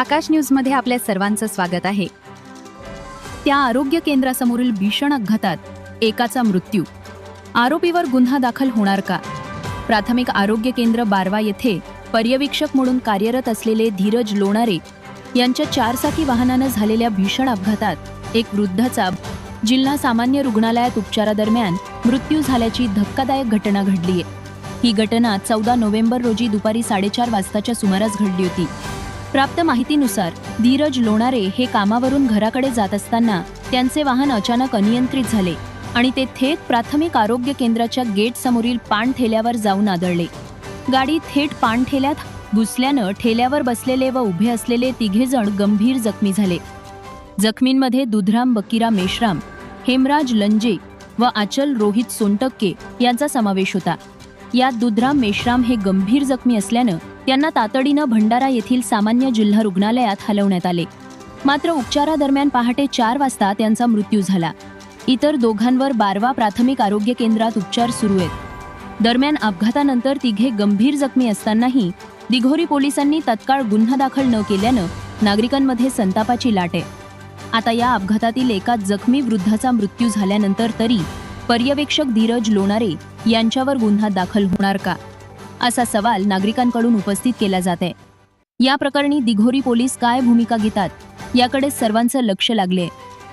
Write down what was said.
आकाश न्यूजमध्ये आपल्या सर्वांचं स्वागत आहे. त्या आरोग्य केंद्रासमोरील भीषण अपघातात एकाचा मृत्यू. आरोपीवर गुन्हा दाखल होणार का? प्राथमिक आरोग्य केंद्र बारवा येथे पर्यवेक्षक म्हणून कार्यरत असलेले धीरज लोणारे यांच्या चारचाकी वाहनानं झालेल्या भीषण अपघातात एक वृद्धाचा जिल्हा सामान्य रुग्णालयात उपचारादरम्यान मृत्यू झाल्याची धक्कादायक घटना घडली आहे ही घटना चौदा नोव्हेंबर रोजी दुपारी साडेचार वाजताच्या सुमारास घडली होती. प्राप्त माहितीनुसार धीरज लोणारे हे कामावरून घराकडे जात असताना त्यांचे वाहन अचानक अनियंत्रित झाले आणि ते थेट प्राथमिक आरोग्य केंद्राच्या गेट समोरील पान ठेल्यावर जाऊन आदळले. गाडी थेट पान ठेल्यात घुसल्यानं ठेल्यावर बसलेले व उभे असलेले तिघेजण गंभीर जखमी झाले. जखमींमध्ये दुधराम बकिरा मेश्राम हेमराज लंजे व आचल रोहित सोनटक्के यांचा समावेश होता. यात दुधराम मेश्राम हे गंभीर जखमी असल्यानं त्यांना तातडीनं भंडारा येथील सामान्य जिल्हा रुग्णालयात हलवण्यात आले. मात्र उपचारादरम्यान पहाटे चार वाजता त्यांचा मृत्यू झाला. इतर दोघांवर बारवा प्राथमिक आरोग्य केंद्रात उपचार सुरू आहेत. दरम्यान अपघातानंतर तिघे गंभीर जखमी असतानाही दिघोरी पोलिसांनी तत्काळ गुन्हा दाखल न केल्यानं नागरिकांमध्ये संतापाची लाट आहे. आता या अपघातातील एका जखमी वृद्धाचा मृत्यू झाल्यानंतर तरी पर्यवेक्षक धीरज लोणारे यांच्यावर गुन्हा दाखल होणार का? असा सवाल नागरिकांकडून उपस्थित केला जात. आहे या प्रकरणी दिघोरी पोलीस काय भूमिका घेतात याकडे सर्वांचं लक्ष लागले.